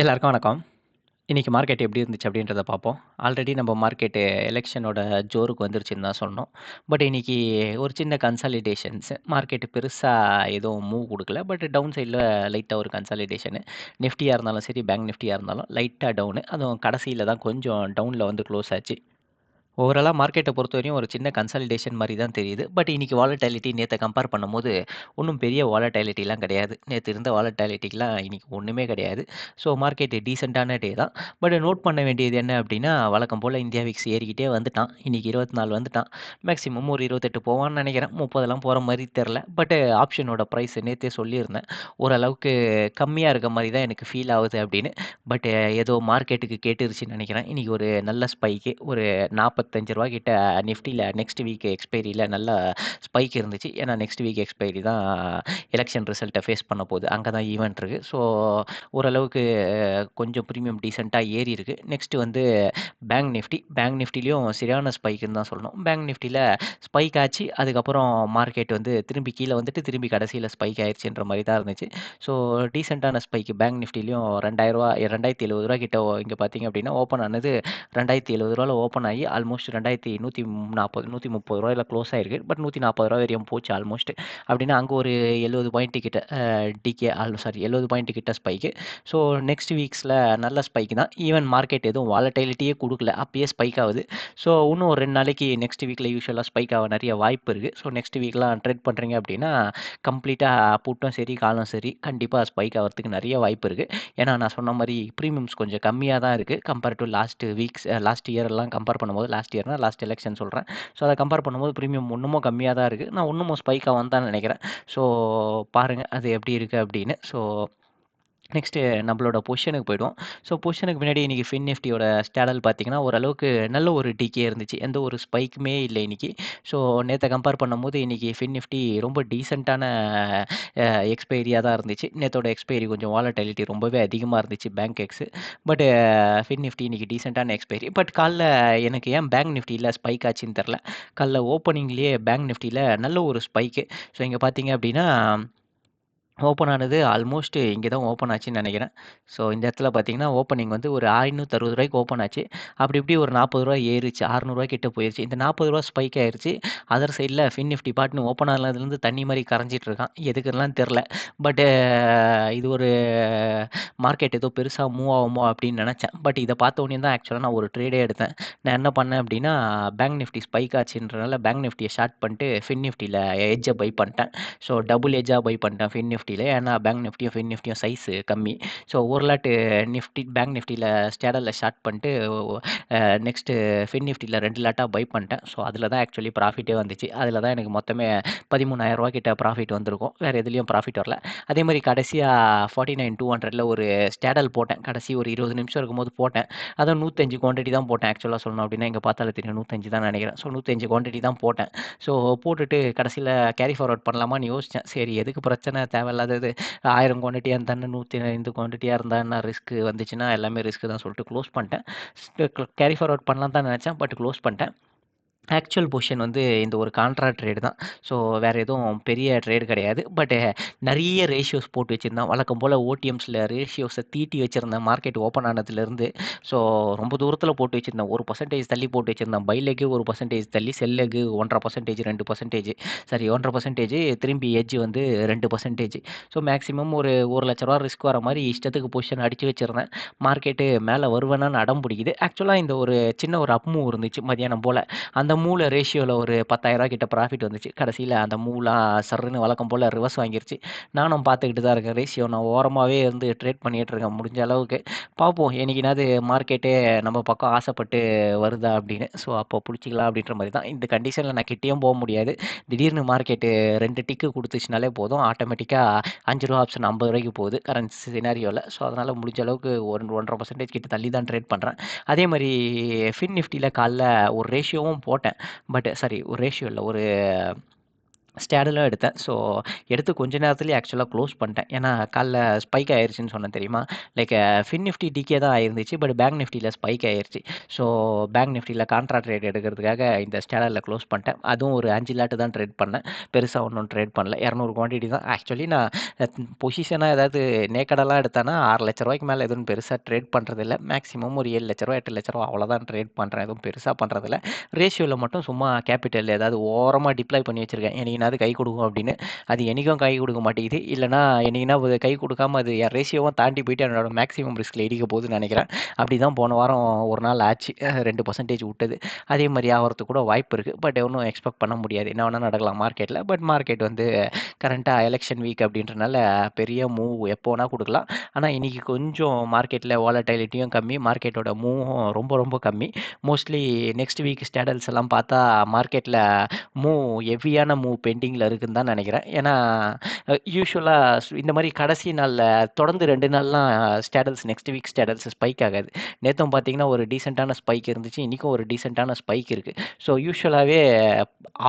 எல்லாருக்கும் வணக்கம். இன்றைக்கி மார்க்கெட் எப்படி இருந்துச்சு அப்படின்றத பார்ப்போம். ஆல்ரெடி நம்ம மார்க்கெட்டு எலெக்ஷனோட ஜோருக்கு வந்துருச்சுன்னு தான் சொன்னோம். பட் இன்னைக்கு ஒரு சின்ன கன்சாலிடேஷன்ஸ் மார்க்கெட்டு பெருசாக எதுவும் மூவ் கொடுக்கல பட் டவுன் சைடில் லைட்டாக ஒரு கன்சாலிடேஷனு. நிஃப்டியாக இருந்தாலும் சரி, பேங்க் நிஃப்டியாக இருந்தாலும் லைட்டாக டவுனு. அதுவும் கடைசியில் தான் கொஞ்சம் டவுனில் வந்து க்ளோஸ் ஆச்சு. ஓவராக மார்க்கெட்டை பொறுத்த வரையும் ஒரு சின்ன கன்சாலிடேஷன் மாதிரி தான் தெரியுது. பட் இன்றைக்கி வாலட்டாலிட்டி நேற்றை கம்பேர் பண்ணும்போது, ஒன்றும் பெரிய வாலட்டாலிட்டிலாம் கிடையாது. நேற்று இருந்த வாலட்டாலிட்டிக்கெலாம் இன்றைக்கி ஒன்றுமே கிடையாது. ஸோ மார்க்கெட் டீசெண்டான டே தான். பட் நோட் பண்ண வேண்டியது என்ன அப்படின்னா, வழக்கம் போல் இந்தியா விக்ஸ் ஏறிக்கிட்டே வந்துட்டான். இன்னைக்கு 24 வந்துட்டான். மேக்ஸிமம் ஒரு 28 போவான்னு நினைக்கிறேன் முப்பதெல்லாம் போகிற மாதிரி தெரில பட் ஆப்ஷனோட ப்ரைஸ் நேற்றே சொல்லியிருந்தேன். ஓரளவுக்கு கம்மியாக இருக்க மாதிரி தான் எனக்கு ஃபீல் ஆகுது அப்படின்னு. பட் ஏதோ மார்க்கெட்டுக்கு கேட்டுருச்சுன்னு நினைக்கிறேன் இன்றைக்கி ஒரு நல்ல ஸ்பைக்கு ஒரு இருபத்தஞ்சு ரூபா கிட்ட நிஃப்டியில் நெக்ஸ்ட் வீக் எக்ஸ்பைரியில் நல்ல ஸ்பைக் இருந்துச்சு. ஏன்னா நெக்ஸ்ட் வீக் எக்ஸ்பைரி தான் எலெக்ஷன் ரிசல்ட்டை ஃபேஸ் பண்ண போகுது அங்கே தான் ஈவெண்ட் இருக்குது ஸோ ஓரளவுக்கு கொஞ்சம் ப்ரீமியம் டீசெண்டாக ஏறி இருக்கு. நெக்ஸ்ட்டு வந்து பேங்க் நிஃப்டி. பேங்க் நிஃப்டிலையும் சரியான ஸ்பைக்குன்னு தான் சொல்லணும். பேங்க் நிஃப்டியில் ஸ்பைக் ஆச்சு. அதுக்கப்புறம் மார்க்கெட் வந்து திரும்பி கீழே வந்துட்டு திரும்பி கடைசியில் ஸ்பைக் ஆயிடுச்சுன்ற மாதிரி தான் இருந்துச்சு. ஸோ டீசெண்டான ஸ்பைக்கு பேங்க் நிஃப்டிலையும் ரெண்டாயிரரூவா ரெண்டாயிரத்தி எழுபது ரூபா கிட்ட இங்கே பார்த்தீங்க அப்படின்னா, ஓப்பன் ஆனது ரெண்டாயிரத்தி எழுபது ரூபாவில் ஓப்பன் ஆகி ஆல்மோஸ்ட் 2140 130ல க்ளோஸ் ஆயிருக்கு. பட் நூற்றி நாற்பது ரூபா வரையும் போச்சு ஆல்மோஸ்ட். அப்படின்னா அங்கே ஒரு 70 பாயிண்ட் கிட்ட டிகே ஆல் சாரி 70 பாயிண்ட் கிட்ட ஸ்பைக்கு. ஸோ நெக்ஸ்ட் வீக்ஸில் நல்ல ஸ்பைக் தான். ஈவன் மார்க்கெட் எதுவும் வாலடைலிட்டியே கொடுக்கல அப்பயே ஸ்பைக் ஆகுது ஸோ இன்னும் ஒரு ரெண்டு நாளைக்கு நெக்ஸ்ட் வீக்கில் யூஸ்வலாக ஸ்பைக் ஆக நிறைய வாய்ப்பு இருக்குது ஸோ நெக்ஸ்ட் வீக்லாம் ட்ரேட் பண்ணுறீங்க அப்படின்னா, கம்ப்ளீட்டாக புட்டும் சரி, காலம் சரி கண்டிப்பாக ஸ்பைக் ஆகிறதுக்கு நிறைய வாய்ப்பு இருக்குது ஏன்னா நான் சொன்ன மாதிரி ப்ரீமியம்ஸ் கொஞ்சம் கம்மியாக தான் இருக்குது compare to last weeks last இயர்லாம் compare பண்ணும்போது லாஸ்ட் இயர்னா லாஸ்ட் எலெக்ஷன் சொல்கிறேன் ஸோ அதை கம்பேர் பண்ணும்போது ப்ரீமியம் ஒன்றுமோ கம்மியாக தான் இருக்குது நான் இன்னமும் ஸ்பைக்காக வந்தான்னு நினைக்கிறேன். ஸோ பாருங்கள் அது எப்படி இருக்குது அப்படின்னு. ஸோ நெக்ஸ்ட்டு நம்மளோட பொசிஷனுக்கு போயிடுவோம். ஸோ பொசிஷனுக்கு பின்னாடி இன்றைக்கி ஃபின் நிஃப்டியோட ஸ்டேடல் பார்த்தீங்கன்னா, ஓரளவுக்கு நல்ல ஒரு டீக்கே இருந்துச்சு. எந்த ஒரு ஸ்பைக்குமே இல்லை இன்னைக்கு. ஸோ நேற்றை கம்பேர் பண்ணும்போது இன்றைக்கி ஃபின் நிஃப்டி ரொம்ப டீசெண்டான எக்ஸ்பைரியாக தான் இருந்துச்சு. நேற்றோட எக்ஸ்பைரி கொஞ்சம் வாலட்டிலிட்டி ரொம்பவே அதிகமாக இருந்துச்சு Bankex. But fin Nifty இன்றைக்கி டீசெண்டான எக்ஸ்பைரி. பட் காலைல எனக்கு ஏன் பேங்க் நிஃப்டியில் ஸ்பைக் ஆச்சுன்னு தெரில காலைல ஓப்பனிங்லேயே பேங்க் நிஃப்டியில் நல்ல ஒரு ஸ்பைக்கு. ஸோ இங்கே பார்த்தீங்க அப்படின்னா ஓப்பன் ஆனது ஆல்மோஸ்ட் இங்கே தான் ஓப்பன் ஆச்சுன்னு நினைக்கிறேன் ஸோ இந்த இடத்துல பார்த்தீங்கன்னா, ஓப்பனிங் வந்து ஒரு ஐநூற்றறுபது ரூபாய்க்கு ஓப்பன் ஆச்சு. அப்படி இப்படி ஒரு நாற்பது ரூபா ஏறிச்சு அறநூறுவா கிட்ட போயிடுச்சு இந்த நாற்பது ரூபா ஸ்பைக் ஆயிடுச்சு அதர் சைடில் ஃபின் நிஃப்டி பாட்டுன்னு ஓப்பன் ஆனதுலேருந்து தண்ணி மாதிரி கரைஞ்சிட்டு இருக்கான். எதுக்குலாம் தெரில பட் இது ஒரு மார்க்கெட் ஏதோ பெருசாக மூவ் ஆகுமோ அப்படின்னு நினச்சேன் பட் இதை பார்த்த உடனே தான் ஆக்சுவலாக நான் ஒரு ட்ரேடே எடுத்தேன். நான் என்ன பண்ணேன் அப்படின்னா, பேங்க் நிஃப்டி ஸ்பைக் ஆச்சுன்றனால பேங்க் நிஃப்டியை ஷார்ட் பண்ணிட்டு ஃபின் நிஃப்டியில் எஜ்ஜை பை பண்ணிட்டேன். ஸோ டபுள் எஜ்ஜாக பை பண்ணிட்டேன் ஃபின் நிஃப்டியில் ஏன்னா பேங்க் நிஃப்டியும், ஃபின் நிஃப்டியும் சைஸு கம்மி. ஸோ ஒரு நிஃப்டி பேங்க் நிஃப்டியில் ஸ்டேடலில் ஷார்ட் பண்ணிட்டு நெக்ஸ்ட்டு ஃபின் நிஃப்டியில் ரெண்டு லாட்டாக பை பண்ணிட்டேன். ஸோ அதில் தான் ஆக்சுவலி ப்ராஃபிட்டே வந்துச்சு. அதில் தான் எனக்கு மொத்தமே பதிமூணாயிரரூவா கிட்ட ப்ராஃபிட் வந்திருக்கும். வேறு எதுலேயும் ப்ராஃபிட் வரல. அதே மாதிரி கடைசியாக ஃபார்ட்டி நைன் டூ ஹண்ட்ரடில் ஒரு ஸ்டேடல் போட்டேன். கடைசி ஒரு 20 நிமிஷம் இருக்கும்போது போட்டேன். அதுவும் 105 குவான்டிட்டி தான் போட்டேன். ஆக்சுவலாக சொல்லணும் அப்படின்னா, இங்கே பார்த்தாலே தெரியும் 105 தான் நினைக்கிறேன் ஸோ 105 குவான்டிட்டி தான் போட்டேன். ஸோ போட்டுட்டு கடைசியில் கேரி ஃபார்வர்ட் பண்ணலாமான்னு யோசிச்சேன். சரி எதுக்கு பிரச்சனை தேவை தேவையில்லாதது 1000 குவான்டிட்டியா இருந்தா என்ன, 105 குவான்டிட்டியா இருந்தா என்ன, ரிஸ்க் வந்துச்சுன்னா எல்லாமே ரிஸ்க் தான் சொல்லிட்டு க்ளோஸ் பண்ணிட்டேன். கேரி ஃபார்வர்ட் பண்ணலான்னு தான் நினச்சேன் பட் க்ளோஸ் பண்ணிட்டேன். ஆக்சுவல் பொசிஷன் வந்து இந்த ஒரு கான்ட்ராக்ட் ட்ரேடு தான். ஸோ வேற எதுவும் பெரிய ட்ரேடு கிடையாது. பட் நிறைய ரேஷியோஸ் போட்டு வச்சுருந்தான் வழக்கம் போல் ஓடிஎம்ஸில் ரேஷியோஸை தீட்டி வச்சுருந்தேன் மார்க்கெட் ஓப்பன் ஆனதுலேருந்து. ஸோ ரொம்ப தூரத்தில் போட்டு வச்சுருந்தேன் ஒரு பர்சன்டேஜ் தள்ளி போட்டு வச்சுருந்தேன் பை லெக் 1% தள்ளி, செல் லெக் 1.5% 2% சாரி 1.5 திரும்பி எட்ஜ் வந்து ரெண்டு பர்சன்டேஜ் ஸோ மேக்ஸிமம் ஒரு ஒரு லட்ச ரூபா ரிஸ்க் வர மாதிரி இஷ்டத்துக்கு பொசிஷன் அடித்து வச்சுருந்தேன் மார்க்கெட்டு மேலே வருவேனான்னு அடம் பிடிக்குது. ஆக்சுவலாக இந்த ஒரு சின்ன ஒரு அப்மும் இருந்துச்சு மதியானம் போல் அந்த மூளை ரேஷியோவில் ஒரு பத்தாயிரரூவா கிட்ட ப்ராஃபிட் வந்துச்சு. கடைசியில் அந்த மூவ்லாம் சர்ருன்னு வழக்கம் போல் ரிவர்ஸ் வாங்கிருச்சு. நானும் பார்த்துக்கிட்டு தான் இருக்கேன். ரேஷியோ நான் ஓரமாகவே இருந்து ட்ரேட் பண்ணிகிட்ருக்கேன் இருக்கேன் முடிஞ்ச அளவுக்கு. பார்ப்போம் என்னைக்குனாவது மார்க்கெட்டே நம்ம பக்கம் ஆசைப்பட்டு வருதா அப்படின்னு. ஸோ அப்போ பிடிச்சிக்கலாம் அப்படின்ற மாதிரி தான். இந்த கண்டிஷனில் நான் கிட்டேயும் போக முடியாது. திடீர்னு மார்க்கெட்டு ரெண்டு டிக்கு கொடுத்துச்சுனாலே போதும். ஆட்டோமேட்டிக்காக அஞ்சு ரூபா ஆப்ஷன் ஐம்பது ரூபாய்க்கு போகுது கரண்ட் சினாரியோவில் ஸோ அதனால் முடிஞ்ச அளவுக்கு ஒரு 1.5% கிட்ட தள்ளி தான் ட்ரேட் பண்ணுறேன் அதே மாதிரி ஃபின் நிஃப்டியில் காலைல ஒரு ரேஷியோவும் போட்டேன். பட் சாரி ஒரு ரேஷியோ இல்லை. ஒரு ஸ்டேடலும் எடுத்தேன். ஸோ எடுத்து கொஞ்ச நேரத்துலேயே ஆக்சுவலாக க்ளோஸ் பண்ணிட்டேன். ஏன்னா காலைல ஸ்பைக் ஆயிருச்சுன்னு சொன்னேன் தெரியுமா? லைக் ஃபின் நிஃப்டி டிகே தான் ஆயிருந்துச்சு. பட் பேங்க் நிஃப்டியில் ஸ்பைக் ஆயிருச்சு. ஸோ பேங்க் நிஃப்டியில் கான்ட்ராக்ட் ட்ரேட் எடுக்கிறதுக்காக இந்த ஸ்டேடலில் க்ளோஸ் பண்ணிட்டேன். அதுவும் ஒரு அஞ்சு லாட்டு தான் ட்ரேட் பண்ணேன். பெருசாக ஒன்றும் ட்ரேட் பண்ணல. 200 குவான்டிட்டி தான். ஆக்சுவலி நான் பொசிஷனாக ஏதாவது நேக்கடெல்லாம் எடுத்தேன்னா ரூ. 6,00,000 மேல எதுவும் பெருசாக ட்ரேட் பண்ணுறதில்ல மேக்ஸிமம் ஒரு ஏழு லட்ச ரூபா எட்டு லட்ச ரூபா அவ்வளோதான் ட்ரேட் பண்ணுறேன் எதுவும் பெருசாக பண்ணுறதில்ல ரேஷியோவில் மட்டும் சும்மா கேபிட்டல் ஏதாவது ஓரமாக டிப்ளை பண்ணி வச்சிருக்கேன். என்னைக்குனாவது கை கொடுக்கும் அப்படின்னு. அது என்றைக்கும் கை கொடுக்க மாட்டேங்குது. இல்லைனா என்னைக்குனா கை கொடுக்காம அது ரேஷியோவும் தாண்டி போயிட்டு என்னோட மேக்ஸிமம் ரிஸ்கில் இடிக்க போகுதுன்னு நினைக்கிறேன். அப்படி தான் போன வாரம் ஒரு நாள் ஆச்சு. ரெண்டு பர்சன்டேஜ் விட்டது. அதே மாதிரி ஆகிறதுக்கு கூட வாய்ப்பு இருக்குது பட் ஒன்றும் எக்ஸ்பெக்ட் பண்ண முடியாது. என்ன வேணால் நடக்கலாம் மார்க்கெட்டில் பட் மார்க்கெட் வந்து கரண்ட்டாக எலெக்ஷன் வீக் அப்படின்றனால பெரிய மூவ் எப்போ கொடுக்கலாம் ஆனால் இன்றைக்கி கொஞ்சம் மார்க்கெட்டில் வாலடைலிட்டியும் கம்மி. மார்க்கெட்டோட மூவும் ரொம்ப ரொம்ப கம்மி. மோஸ்ட்லி நெக்ஸ்ட் வீக் ஸ்டேடல்ஸ் எல்லாம் பார்த்தா மார்க்கெட்டில் மூவ் ஹெவியான மூவ் பெண்டிங்ல இருக்குன்னு தான் நினைக்கிறேன். ஏன்னா யூஸ்வலாக இந்த மாதிரி கடைசி நாளில் தொடர்ந்து ரெண்டு நாள்லாம் status next week status spike ஆகாது. நேற்றும் பார்த்தீங்கன்னா, ஒரு டீசெண்டான ஸ்பைக் இருந்துச்சு. இன்றைக்கும் ஒரு டீசெண்டான ஸ்பைக் இருக்குது ஸோ யூஸ்வலாகவே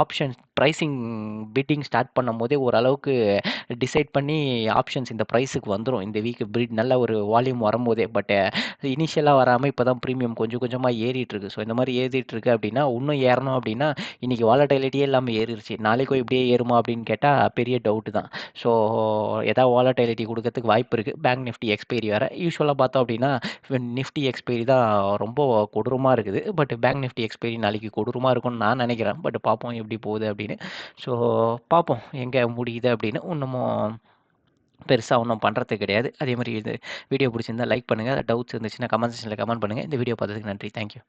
ஆப்ஷன் ப்ரைஸிங் பிட்டிங் ஸ்டார்ட் பண்ணும்போதே ஓரளவுக்கு டிசைட் பண்ணி ஆப்ஷன்ஸ் இந்த ப்ரைஸுக்கு வந்துடும் இந்த வீக் பிட் நல்ல ஒரு வால்யூம் வரும்போதே. பட் இனிஷியலாக வராமல் இப்போ தான் ப்ரீமியம் கொஞ்சம் கொஞ்சமாக ஏறிட்டுருக்கு ஸோ இந்த மாதிரி ஏறிட்டுருக்கு அப்படின்னா, இன்னும் ஏறணும் அப்படின்னா, இன்றைக்கி வாலடைலிட்டியே இல்லாமல் ஏறிடுச்சு நாளைக்கும் இப்படியே ஏறுமா அப்படின்னு கேட்டால் பெரிய டவுட்டு தான். ஸோ ஏதாவது வாலடைலிட்டி கொடுக்கறதுக்கு வாய்ப்பு இருக்குது பேங்க் நிஃப்டி எக்ஸ்பைரி வேறு யூஸ்வலாக பார்த்தோம் அப்படின்னா, நிஃப்டி எக்ஸ்பைரி தான் ரொம்ப கொடூரமாக இருக்குது. பட் பேங்க் நிஃப்டி எக்ஸ்பைரி நாளைக்கு கொடூரமாக இருக்கும்னு நான் நினைக்கிறேன். பட் பார்ப்போம் எப்படி போகுது அப்படின்னு. ஸோ பார்ப்போம் எங்கே முடியுது அப்படின்னு. இன்னமும் பெருசாக ஒன்றும் பண்ணுறது கிடையாது. அதே மாதிரி இது வீடியோ பிடிச்சிருந்தா லைக் பண்ணுங்கள் டவுட்ஸ் இருந்துச்சுன்னா கமெண்ட் செக்ஷனில் கமெண்ட் பண்ணுங்க. இந்த வீடியோ பார்த்ததுக்கு நன்றி. Thank you.